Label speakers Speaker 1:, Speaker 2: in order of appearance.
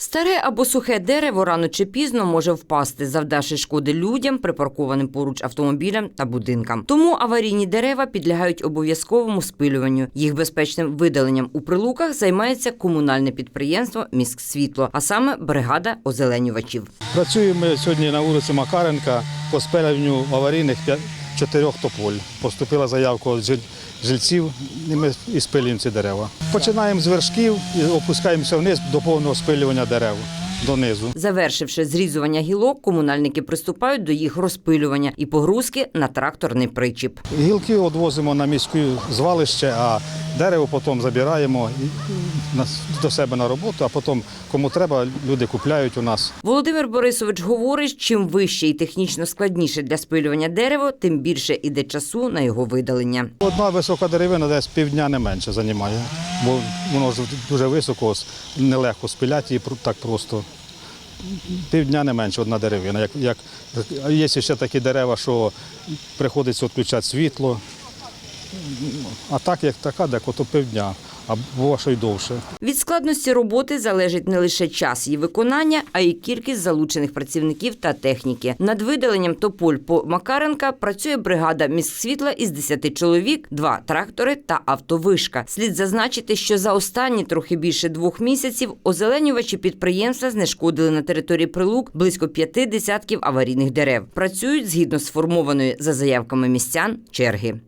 Speaker 1: Старе або сухе дерево рано чи пізно може впасти, завдавши шкоди людям, припаркованим поруч автомобілям та будинкам. Тому аварійні дерева підлягають обов'язковому спилюванню. Їх безпечним видаленням у прилуках займається комунальне підприємство Міськсвітло, а саме бригада озеленювачів.
Speaker 2: Працюємо сьогодні на вулиці Макаренка по спилюванню аварійних чотирьох тополь. Поступила заявка від жиль- жильців, і ми і спилюємо ці дерева. Починаємо з вершків і опускаємося вниз до повного спилювання дерев донизу.
Speaker 1: Завершивши зрізування гілок, комунальники приступають до їх розпилювання і погрузки на тракторний причіп.
Speaker 2: Гілки відвозимо на міське звалище, а дерево потім забираємо і- на- до себе на роботу, а потім кому треба, люди купляють у нас.
Speaker 1: Володимир Борисович говорить, чим вище і технічно складніше для спилювання дерева, тим більше іде часу на його видалення.
Speaker 2: Одна висока деревина десь півдня не менше займає, бо воно дуже високо, нелегко спиляти її так просто. Півдня не менше одна деревина. Як, як, є ще такі дерева, що приходиться відключати світло. А так, як така, декото то півдня, а бува, що й довше.
Speaker 1: Від складності роботи залежить не лише час її виконання, а й кількість залучених працівників та техніки. Над видаленням тополь по Макаренка працює бригада міськсвітла із 10 чоловік, два трактори та автовишка. Слід зазначити, що за останні трохи більше двох місяців озеленювачі підприємства знешкодили на території прилук близько п'яти десятків аварійних дерев. Працюють згідно сформованої за заявками містян черги.